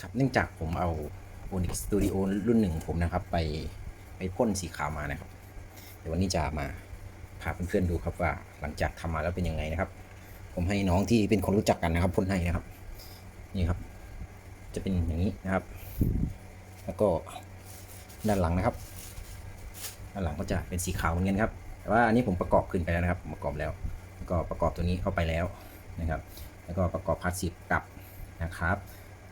ครับเนื่องจากผมเอา Onyx Studio รุ่นหนึ่งผมนะครับ ไปไปพ่นสีขาวมานะครับ เดี๋ยววันนี้จะมาพาเพื่อนๆดูครับว่าหลังจากทำมาแล้วเป็นยังไงนะครับ ผมให้น้องที่เป็นคนรู้จักกันนะครับพ่นให้นะครับ นี่ครับ จะเป็นอย่างนี้นะครับ แล้วก็ด้านหลังนะครับด้านหลังก็จะเป็นสีขาวเหมือนกันครับ แต่ว่าอันนี้ผมประกอบขึ้นไปแล้วนะครับ ประกอบแล้วแล้วก็ประกอบตัวนี้เข้าไปแล้วนะครับ แล้วก็ประกอบพาร์ทสซีกลับนะครับ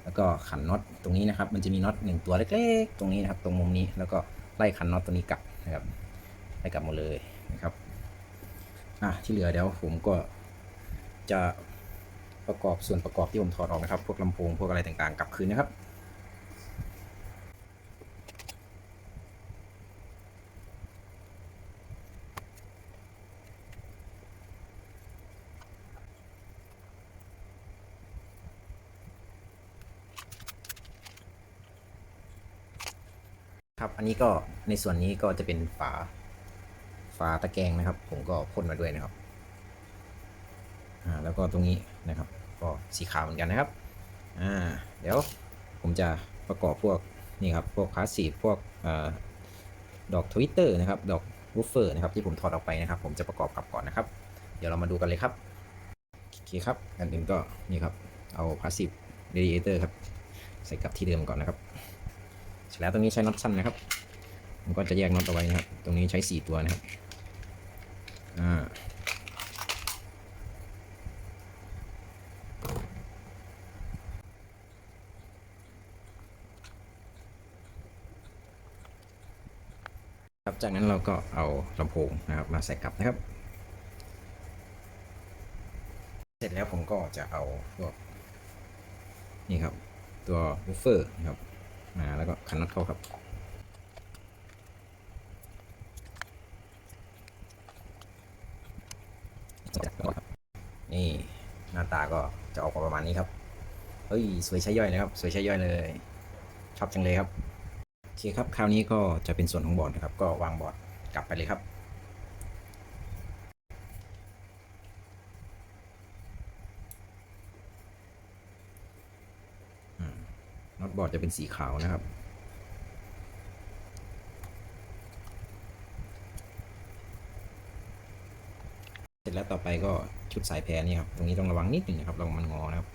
แล้วก็ขันน็อตตรงนี้นะครับ มันจะมีน็อตหนึ่งตัวเล็กๆ ตรงนี้นะครับ ตรงมุมนี้แล้วก็ไล่ขันน็อตตัวนี้กลับนะครับไล่กลับหมดเลยนะครับอะที่เหลือเดี๋ยวผมก็จะประกอบส่วนประกอบที่ผมถอดออกนะครับ พวกลำโพงพวกอะไรต่างๆ กลับคืนนะครับ ครับ อันนี้ก็ในส่วนนี้ก็จะเป็นฝา ฝาตะแกรงนะครับ ผมก็พ่นมาด้วยนะครับอ่าแล้วก็ตรงนี้นะครับ ก็สีขาวเหมือนกันนะครับอ่าเดี๋ยวผมจะประกอบพวกนี่ครับพวกคลาสสีพวกอดอกทวิตเตอร์นะครับ ดอกวูฟเฟอร์นะครับที่ผมถอดออกไปนะครับ ผมจะประกอบกลับก่อนนะครับ เดี๋ยวเรามาดูกันเลยครับโอเคครับอันหนึ่งก็นี่ครับเอาพาสซีฟเรดิเอเตอร์ครับ ใส่กลับที่เดิมก่อนนะครับ เสร็จแล้วตรงนี้ใช้น็อตสั้นนะครับผมก็จะแยกน็อตเอาไว้นะครับ ตรงนี้ใช้ 4 ตัวนะครับอ่าครับจากนั้นเราก็เอาลำโพงนะครับมาใส่กลับนะครับ เสร็จแล้วผมก็จะเอาพวกนี่ครับ ตัวบูฟเฟอร์นะครับ มาแล้วก็ขันน็อตเข้าครับนี่หน้าตาก็จะออกมาประมาณนี้ครับ เฮ้ย สวยใช้ย่อยเลยครับ สวยใช้ย่อยเลย ชอบจังเลยครับ โอเคครับ คราวนี้ก็จะเป็นส่วนของบอร์ดนะครับ ก็วางบอร์ดกลับไปเลยครับ น็อต บอร์ดจะเป็นสีขาวนะครับเสร็จแล้วต่อไปก็ชุดสายแพรนี่ครับตรงนี้ต้องระวังนิดหนึ่งนะครับระวังมันงอนะครับ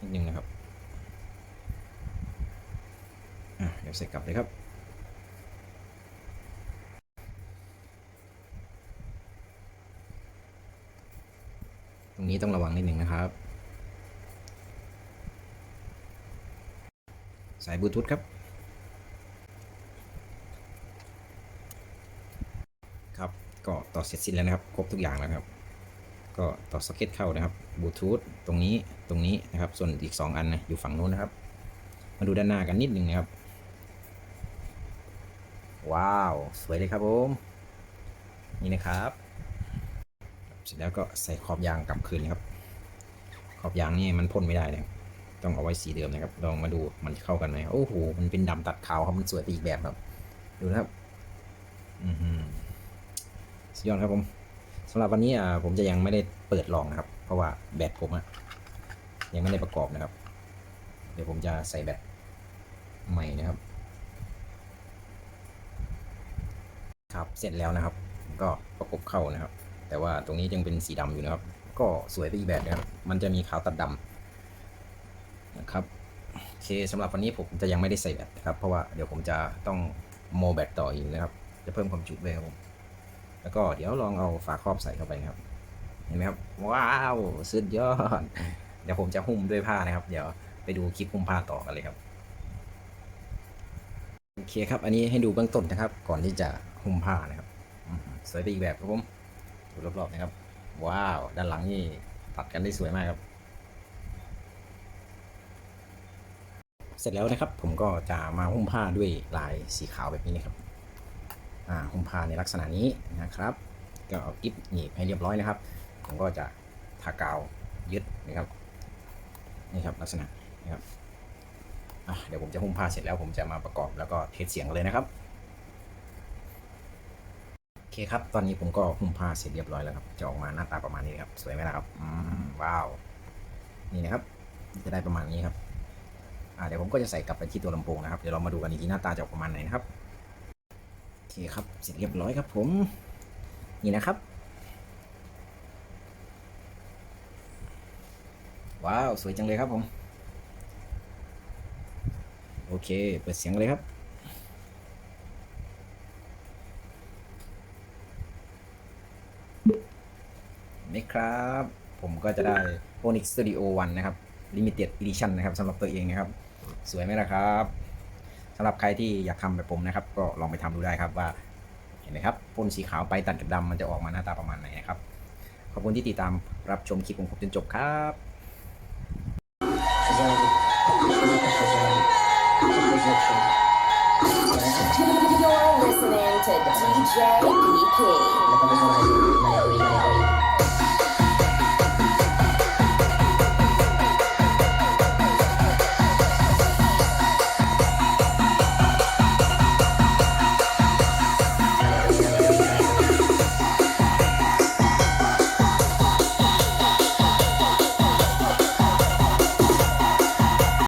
นิดนึงนะครับเดี๋ยวใส่กลับเลยครับตรงนี้ต้องระวังนิดหนึ่งนะครับ สายบลูทูธครับ ครับก็ต่อเสร็จสิ้นแล้วนะครับ ครบทุกอย่างแล้วครับ ก็ต่อซ็อกเก็ตเข้านะครับบลูทูธตรงนี้ตรงนี้นะครับ ส่วนอีก 2 อันนะอยู่ฝั่งนู้นนะครับ มาดูด้านหน้ากันนิดหนึ่งนะครับ ว้าว สวยเลยครับผมนี่นะครับเสร็จแล้วก็ใส่ขอบยางกลับคืนครับ ขอบยางนี่มันพ่นไม่ได้นะครับ ต้องเอาไว้สีเดิมนะครับ ลองมาดูมันจะเข้ากันไหมโอ้โห มันเป็นดำตัดขาวครับ มันสวยไปอีกแบบครับ ดูนะครับ อือสุดยอดครับผมสำหรับวันนี้อ่าผมจะยังไม่ได้เปิดลองนะครับ เพราะว่าแบตผมอะยังไม่ได้ประกอบนะครับ เดี๋ยวผมจะใส่แบตใหม่นะครับ ครับ เสร็จแล้วนะครับ ก็ประกบเข้านะครับ แต่ว่าตรงนี้ยังเป็นสีดำอยู่นะครับ ก็สวยไปอีกแบบนะครับ มันจะมีขาวตัดดำ นะครับโอเคสำหรับวันนี้ผมจะยังไม่ได้ใส่แบตนะครับ เพราะว่าเดี๋ยวผมจะต้องโมแบตต่ออีกนะครับ จะเพิ่มความจุด้วยครับผมแล้วก็เดี๋ยวลองเอาฝาครอบใส่เข้าไปครับ เห็นไหมครับ ว้าวสุดยอด เดี๋ยวผมจะหุ้มด้วยผ้านะครับ เดี๋ยวไปดูคลิปหุ้มผ้าต่อกันเลยครับโอเคครับ อันนี้ให้ดูเบื้องต้นนะครับ ก่อนที่จะหุ้มผ้านะครับสวยไปอีกแบบครับผมดูรอบๆนะครับ ว้าว ด้านหลังนี่ตัดกันได้สวยมากครับ เสร็จแล้วนะครับ ผมก็จะมาหุ้มผ้าด้วยลายสีขาวแบบนี้นะครับอ่าหุ้มผ้าในลักษณะนี้นะครับก็เอากิ๊บหนีบให้เรียบร้อยนะครับ ผมก็จะทากาวยึดนะครับนี่ครับลักษณะนะครับเดี๋ยวผมจะหุ้มผ้าเสร็จแล้วผมจะมาประกอบแล้วก็เทสเสียงเลยนะครับโอเคครับ ตอนนี้ผมก็หุ้มผ้าเสร็จเรียบร้อยแล้วครับจะออกมาหน้าตาประมาณนี้ครับ สวยไหมล่ะครับอืมว้าวนี่นะครับจะได้ประมาณนี้ครับ เดี๋ยวผมก็จะใส่กลับไปที่ตัวลำโพงนะครับ เดี๋ยวเรามาดูกันอีกทีหน้าตาจะออกประมาณไหนนะครับ โอเคครับ เสร็จเรียบร้อยครับผม นี่นะครับ ว้าว สวยจังเลยครับผม โอเค เปิดเสียงเลยครับนี่ครับ ผมก็จะได้ Onyx Studio One นะครับ Limited Edition นะครับสำหรับตัวเองนะครับ สวยไหมล่ะครับสำหรับใครที่อยากทำแบบผมนะครับ ก็ลองไปทำดูได้ครับว่า เห็นไหมครับพ่นสีขาวไปตัดกับดำมันจะออกมาหน้าตาประมาณไหนนะครับ ขอบคุณที่ติดตามรับชมคลิปของผมจนจบครับ You're listening to DJ PK.